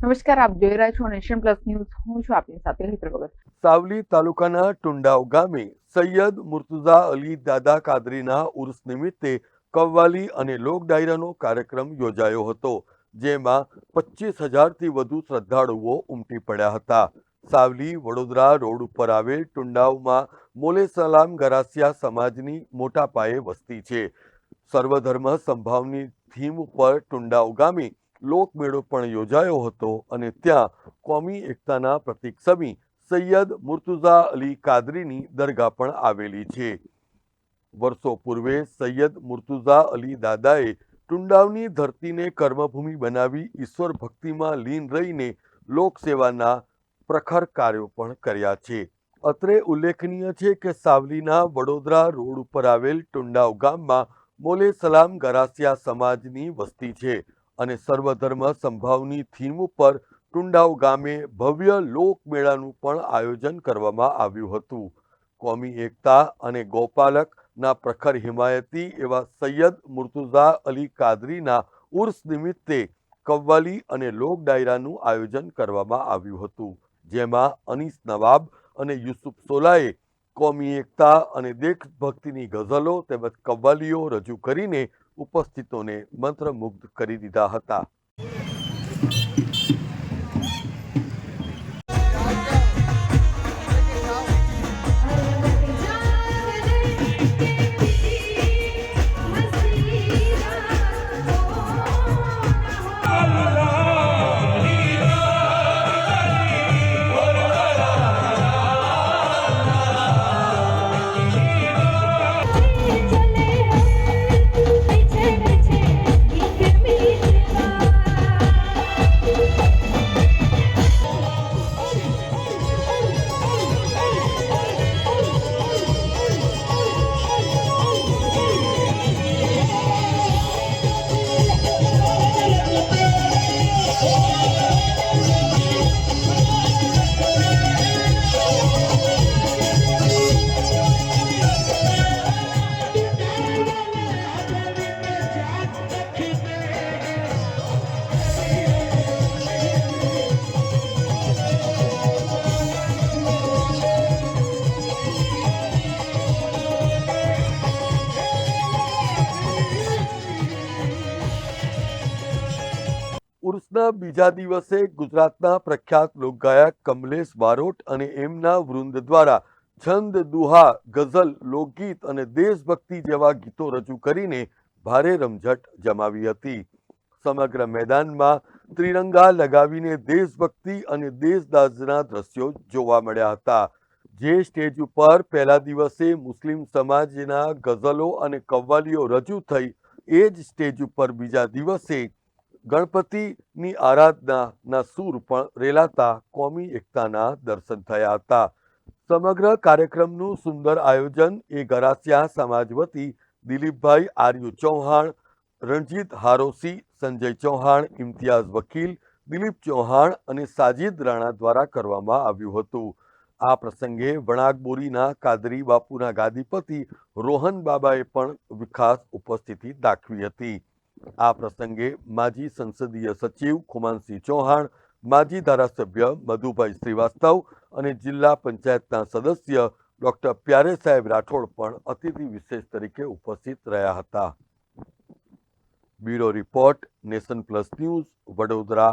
નમસ્કાર, આપ જોઈ રહ્યા છો નેશન પ્લસ ન્યૂઝ. હું છું આપની સાથે હેતર સાવલી તાલુકાના ટુંડાવ ગામે સૈયદ મુર્તુઝા અલી દાદા કાદરીના ઉર્સ નિમિત્તે કવ્વાલી અને લોક ડાયરાનો કાર્યક્રમ યોજાયો હતો, જેમાં પચીસ હજારથી વધુ શ્રદ્ધાળુઓ ઉમટી પડ્યા હતા. સાવલી વડોદરા રોડ ઉપર આવેલ ટુંડાવમાં મોલે સલામ ગરાસિયા સમાજની મોટા પાયે વસ્તી છે. સર્વધર્મ સંભાવની થીમ ઉપર ટુંડાવ ગામે લોકમેળો પણ યોજાયો હતો અને ત્યાં કોમી એકતાના પ્રતીક સમી સૈયદ મુર્તુઝા અલી કાદરીની દરગાહ પણ આવેલી છે. વર્ષો પૂર્વે સૈયદ મુર્તુઝા અલી દાદાએ ટુંડાવની ધરતીને કર્મભૂમિ બનાવી ઈશ્વર ભક્તિમાં લીન રહીને લોકસેવાના પ્રખર કાર્યો પણ કર્યા છે. અત્રે ઉલ્લેખનીય છે કે સાવલીના વડોદરા રોડ ઉપર આવેલ ટુંડાવ ગામમાં મોલે સલામ ગરાસિયા સમાજની વસ્તી છે. અને સર્વધર્મ સંભાવની થીમ ઉપર ટુંડાવ ગામે ભવ્ય લોકમેળાનું પણ આયોજન કરવામાં આવ્યું હતું. કોમી એકતા અને ગોપાલકના પ્રખર હિમાયતી એવા સૈયદ મુર્તુઝા અલી કાદરીના ઉર્સ નિમિત્તે કવ્વાલી અને લોક ડાયરાનું આયોજન કરવામાં આવ્યું હતું, જેમાં અનીસ નવાબ અને યુસુફ સોલાએ કોમી એકતા અને દેશભક્તિની ગઝલો તેમજ કવ્વાલીઓ રજૂ કરીને ઉપસ્થિતોને મંત્રમુગ્ધ કરી દીધા હતા. ઉર્સના બીજા દિવસે ગુજરાતના પ્રખ્યાત લોકગાયક કમલેશ બારોટ અને એમના વૃંદ દ્વારા છંદ, દુહા, ગઝલ, લોકગીત અને દેશભક્તિ જેવા ગીતો રજૂ કરીને ભારે રમઝટ જમાવી હતી. સમગ્ર મેદાનમાં ત્રિરંગા લગાવીને દેશભક્તિ અને દેશદાઝના દ્રશ્યો જોવા મળ્યા હતા. જે સ્ટેજ ઉપર પહેલા દિવસે મુસ્લિમ સમાજના ગઝલો અને કવ્વાલીઓ રજૂ થઈ, એ જ સ્ટેજ ઉપર બીજા દિવસે ગણપતિની આરાધનાના સૂર પણ રેલાતા કોમી એકતાના દર્શન થયા હતા. સમગ્ર કાર્યક્રમનું સુંદર આયોજન એ ગરાસિયા સમાજ વતી દિલીપભાઈ આર્યુ ચૌહાણ, રણજીત હારોસી સંજય ચૌહાણ, ઇમ્તિયાઝ વકીલ, દિલીપ ચૌહાણ અને સાજિદ રાણા દ્વારા કરવામાં આવ્યું હતું. આ પ્રસંગે વણાકબોરીના કાદરી બાપુના ગાદીપતિ રોહન બાબાએ પણ ખાસ ઉપસ્થિતિ દાખવી હતી. આ પ્રસંગે માજી સંસદીય સચિવ ખુમાનસિંહ ચૌહાણ, માજી ધારાસભ્ય મધુભાઈ શ્રીવાસ્તવ અને જિલ્લા પંચાયતના સદસ્ય ડોક્ટર પ્યારે સાહેબ રાઠોડ પણ અતિથિ વિશેષ તરીકે ઉપસ્થિત રહ્યા હતા. Bureau report, Nation Plus News, Vadodara.